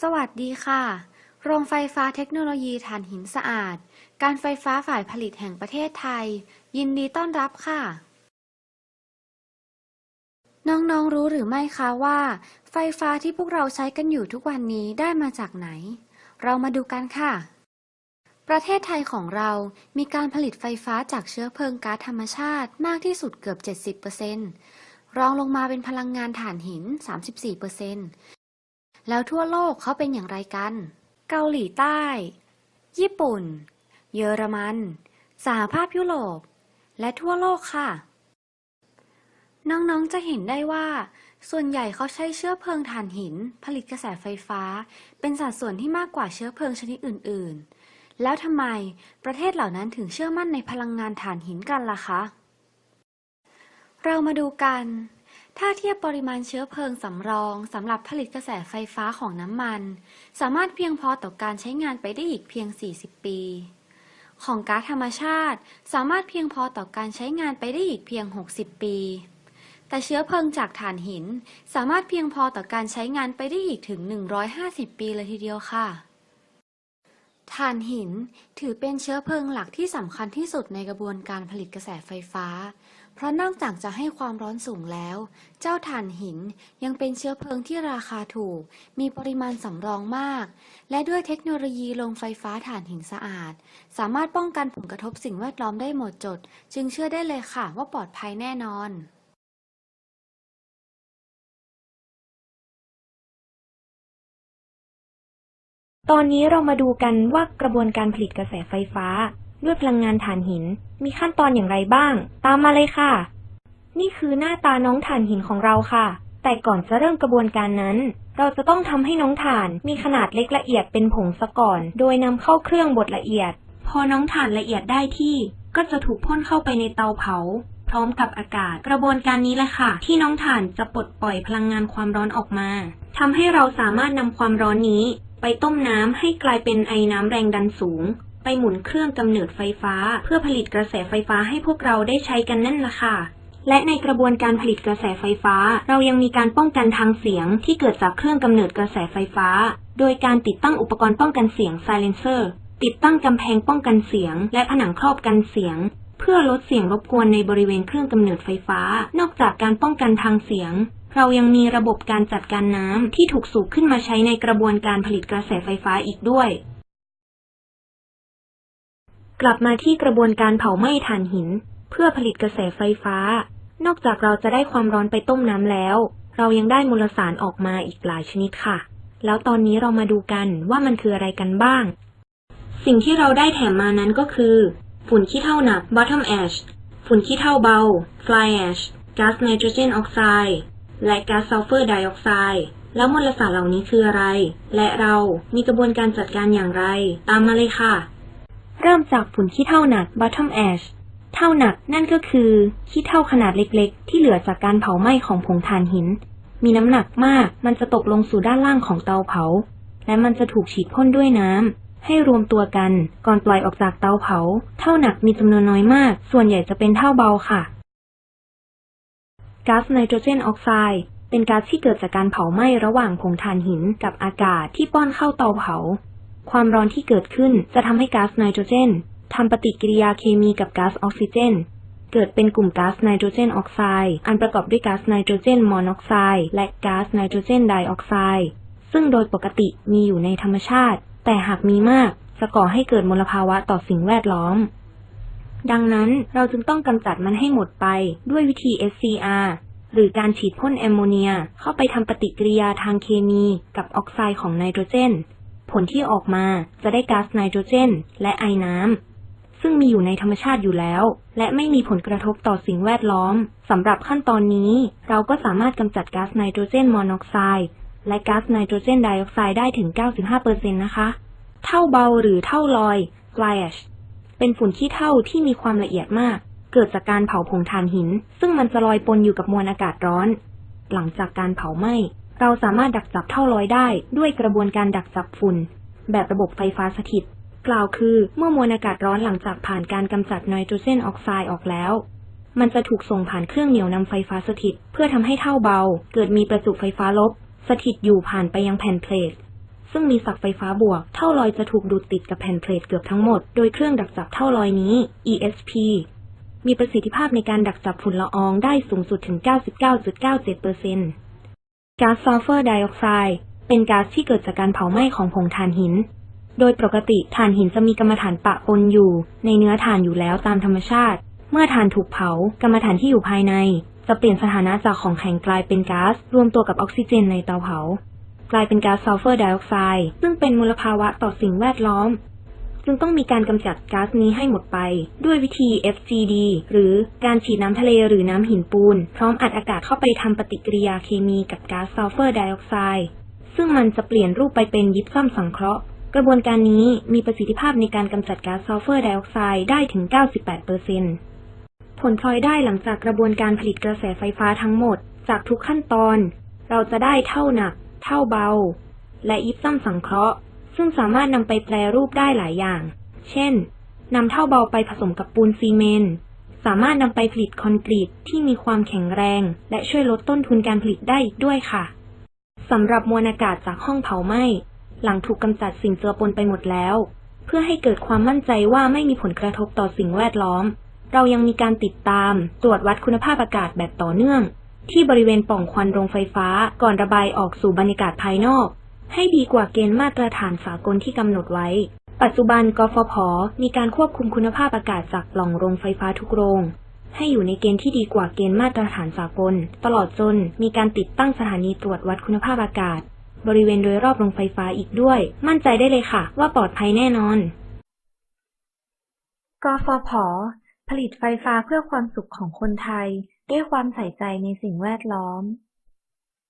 สวัสดีค่ะ โรงไฟฟ้าเทคโนโลยีถ่านหินสะอาด การไฟฟ้าฝ่ายผลิตแห่งประเทศไทย ยินดีต้อนรับค่ะ น้องๆรู้หรือไม่คะว่า ไฟฟ้าที่พวกเราใช้กันอยู่ทุกวันนี้ได้มาจากไหน เรามาดูกันค่ะ ประเทศไทยของเรามีการผลิตไฟฟ้าจากเชื้อเพลิงก๊าซธรรมชาติมากที่สุดเกือบ 70%รองลงมาเป็นพลังงานถ่านหิน 34% แล้วทั่วโลกเขาเป็นอย่างไรกัน เกาหลีใต้ ญี่ปุ่น เยอรมัน สหภาพยุโรป และทั่วโลกค่ะ น้องๆจะเห็นได้ว่า ส่วนใหญ่เขาใช้เชื้อเพลิงถ่านหิน ผลิตกระแสไฟฟ้า เป็นสัดส่วนที่มากกว่าเชื้อเพลิงชนิดอื่น ๆ แล้วทำไมประเทศเหล่านั้นถึงเชื่อมั่นในพลังงานถ่านหินกันล่ะคะ เรามาดูกัน ถ้าเทียบปริมาณเชื้อเพลิงสำรองสำหรับผลิตกระแสไฟฟ้าของน้ำมัน สามารถเพียงพอต่อการใช้งานไปได้อีกเพียง 40 ปี ของก๊าซธรรมชาติ สามารถเพียงพอต่อการใช้งานไปได้อีกเพียง 60 ปี แต่เชื้อเพลิงจากถ่านหิน สามารถเพียงพอต่อการใช้งานไปได้อีกถึง 150 ปีเลยทีเดียวค่ะ ถ่านหินถือเป็นเชื้อเพลิงหลักที่สำคัญที่สุดในกระบวนการผลิตกระแสไฟฟ้า เพราะนอกจากจะให้ความร้อนสูงแล้ว เจ้าถ่านหินยังเป็นเชื้อเพลิงที่ราคาถูก มีปริมาณสำรองมาก และด้วยเทคโนโลยีโรงไฟฟ้าถ่านหินสะอาด สามารถป้องกันผลกระทบสิ่งแวดล้อมได้หมดจด จึงเชื่อได้เลยค่ะว่าปลอดภัยแน่นอน ตอนนี้เรามาดูกันว่ากระบวนการผลิตกระแสไฟฟ้า ด้วยพลังงานถ่านหิน มีขั้นตอนอย่างไรบ้าง ตามมาเลยค่ะ นี่คือหน้าตาน้องถ่านหินของเราค่ะ แต่ก่อนจะเริ่มกระบวนการนั้น เราจะต้องทำให้น้องถ่านมีขนาดเล็กละเอียดเป็นผงซะก่อน โดยนำเข้าเครื่องบดละเอียด พอน้องถ่านละเอียดได้ที่ ก็จะถูกพ่นเข้าไปในเตาเผา พร้อมกับอากาศ กระบวนการนี้แหละค่ะ ที่น้องถ่านจะปลดปล่อยพลังงานความร้อนออกมาทำให้เราสามารถนำความร้อนนี้ ไปต้มน้ำให้กลายเป็นไอน้ำแรงดันสูง ไปหมุนเครื่องกำเนิดไฟฟ้า เพื่อผลิตกระแสไฟฟ้าให้พวกเราได้ใช้กันนั่นละค่ะ และในกระบวนการผลิตกระแสไฟฟ้า เรายังมีการป้องกันทางเสียงที่เกิดจากเครื่องกำเนิดกระแสไฟฟ้า โดยการติดตั้งอุปกรณ์ป้องกันเสียง silencer ติดตั้งกำแพงป้องกันเสียง และผนังครอบกันเสียง เพื่อลดเสียงรบกวนในบริเวณเครื่องกำเนิดไฟฟ้า นอกจากการป้องกันทางเสียง เรายังมีระบบการจัดการน้ำที่ถูกสูบขึ้นมาใช้ในกระบวนการผลิตกระแสไฟฟ้าอีกด้วย กลับมาที่กระบวนการเผาไหม้ถ่านหิน เพื่อผลิตกระแสไฟฟ้า นอกจากเราจะได้ความร้อนไปต้มน้ำแล้ว เรายังได้มลสารออกมาอีกหลายชนิดค่ะ แล้วตอนนี้เรามาดูกันว่ามันคืออะไรกันบ้าง สิ่งที่เราได้แถมมานั้นก็คือ ฝุ่นขี้เถ้าหนัก bottom ash ฝุ่นขี้เถ้าเบา fly ash ก๊าซไนโตรเจนออกไซด์ และก๊าซซัลเฟอร์ไดออกไซด์แล้วมลสารเหล่านี้คืออะไร และเรามีกระบวนการจัดการอย่างไร ตามมาเลยค่ะ เริ่มจากฝุ่นขี้เถ้าหนัก bottom ash เท่าหนักนั่นก็คือขี้เถ้าขนาดเล็กๆ ที่เหลือจากการเผาไหม้ของผงถ่านหิน มีน้ำหนักมาก มันจะตกลงสู่ด้านล่างของเตาเผา และมันจะถูกฉีดพ่นด้วยน้ำให้รวมตัวกัน ก่อนปล่อยออกจากเตาเผา เท่าหนักมีจำนวนน้อยมาก ส่วนใหญ่จะเป็นเท่าเบาค่ะ ก๊าซไนโตรเจนออกไซด์เป็นก๊าซที่เกิดจากการเผาไหม้ระหว่างผงถ่านหินกับอากาศที่ป้อนเข้าเตาเผา ความร้อนที่เกิดขึ้นจะทำให้ก๊าซไนโตรเจนทำปฏิกิริยาเคมีกับก๊าซออกซิเจน เกิดเป็นกลุ่มก๊าซไนโตรเจนออกไซด์อันประกอบด้วยก๊าซไนโตรเจนมอนอกไซด์และก๊าซไนโตรเจนไดออกไซด์ซึ่งโดยปกติมีอยู่ในธรรมชาติ แต่หากมีมากจะก่อให้เกิดมลภาวะต่อสิ่งแวดล้อม ดังนั้นเราจึงต้องกำจัดมันให้หมดไปด้วยวิธี SCR หรือการฉีดพ่นแอมโมเนียเข้าไปทำปฏิกิริยาทางเคมีกับออกไซด์ของไนโตรเจน ผลที่ออกมาจะได้ก๊าซไนโตรเจน และไอน้ำซึ่งมีอยู่ในธรรมชาติอยู่แล้ว และไม่มีผลกระทบต่อสิ่งแวดล้อมสำหรับขั้นตอนนี้ เราก็สามารถกำจัดก๊าซไนโตรเจนมอนอกไซด์และก๊าซไนโตรเจนไดออกไซด์ได้ถึง 95%นะคะ เท่าเบาหรือเท่าลอย fly ash เป็นฝุ่นขี้เถ้าที่มีความละเอียดมาก เกิดจากการเผาผงถ่านหิน ซึ่งมันจะลอยปนอยู่กับมวลอากาศร้อน หลังจากการเผาไหม้เราสามารถดักจับเท่าลอยได้ด้วยกระบวนการดักจับฝุ่น แบบระบบไฟฟ้าสถิต กล่าวคือเมื่อมวลอากาศร้อนหลังจากผ่านการกำจัดไนโตรเจนออกไซด์ออกแล้ว มันจะถูกส่งผ่านเครื่องเหนี่ยวนำไฟฟ้าสถิต เพื่อทำให้เท่าเบา เกิดมีประจุไฟฟ้าลบ สถิตอยู่ผ่านไปยังแผ่นเพลท ซึ่งมีศักไฟฟ้าบวก เท่าลอยจะถูกดูดติดกับแผ่นเพลทเกือบทั้งหมด โดยเครื่องดักจับเท่าลอยนี้ ESP มีประสิทธิภาพในการดักจับฝุ่นละอองได้สูงสุดถึง 99.97%ก๊าซซัลเฟอร์ไดออกไซด์เป็นก๊าซที่เกิดจากการเผาไหม้ของผงถ่านหิน โดยปกติถ่านหินจะมีกรรมฐานปะปนอยู่ ในเนื้อถ่านอยู่แล้วตามธรรมชาติ เมื่อถ่านถูกเผากรรมฐานที่อยู่ภายใน จะเปลี่ยนสถานะจากของแข็งกลายเป็นก๊าซรวมตัวกับออกซิเจนในเตาเผา กลายเป็นก๊าซซัลเฟอร์ไดออกไซด์ซึ่งเป็นมลภาวะต่อสิ่งแวดล้อม จึงต้องมีการกำจัดก๊าซนี้ให้หมดไป ด้วยวิธี FGD หรือการฉีดน้ำทะเลหรือน้ำหินปูน พร้อมอัดอากาศเข้าไปทำปฏิกิริยาเคมีกับก๊าซซัลเฟอร์ไดออกไซด์ซึ่งมันจะเปลี่ยนรูปไปเป็นยิปซัมสังเคราะห์กระบวนการนี้มีประสิทธิภาพในการกำจัดก๊าซซัลเฟอร์ไดออกไซด์ได้ถึง 98%ผลพลอยได้หลังจากกระบวนการผลิตกระแสไฟฟ้าทั้งหมด จากทุกขั้นตอน เราจะได้เท่าหนัก เท่าเบา และยิปซัมสังเคราะห์ ซึ่งสามารถนำไปแปรรูปได้หลายอย่าง เช่นนำเท่าเบาไปผสมกับปูนซีเมนต์สามารถนำไปผลิตคอนกรีตที่มีความแข็งแรง และช่วยลดต้นทุนการผลิตได้อีกด้วยค่ะสำหรับมวลอากาศจากห้องเผาไหม้ หลังถูกกำจัดสิ่งเจือปนไปหมดแล้ว เพื่อให้เกิดความมั่นใจว่าไม่มีผลกระทบต่อสิ่งแวดล้อม เรายังมีการติดตาม ตรวจวัดคุณภาพอากาศแบบต่อเนื่อง ที่บริเวณป่องควันโรงไฟฟ้าก่อนระบายออกสู่บรรยากาศภายนอก ให้ดีกว่าเกณฑ์มาตรฐานสากลที่กำหนดไว้ ปัจจุบันกฟผ มีการควบคุมคุณภาพอากาศจากปล่องโรงไฟฟ้าทุกโรง ให้อยู่ในเกณฑ์ที่ดีกว่าเกณฑ์มาตรฐานสากล ตลอดจนมีการติดตั้งสถานีตรวจวัดคุณภาพอากาศ บริเวณโดยรอบโรงไฟฟ้าอีกด้วย มั่นใจได้เลยค่ะ ว่าปลอดภัยแน่นอนกฟผ ผลิตไฟฟ้าเพื่อความสุขของคนไทย ด้วยความใส่ใจในสิ่งแวดล้อม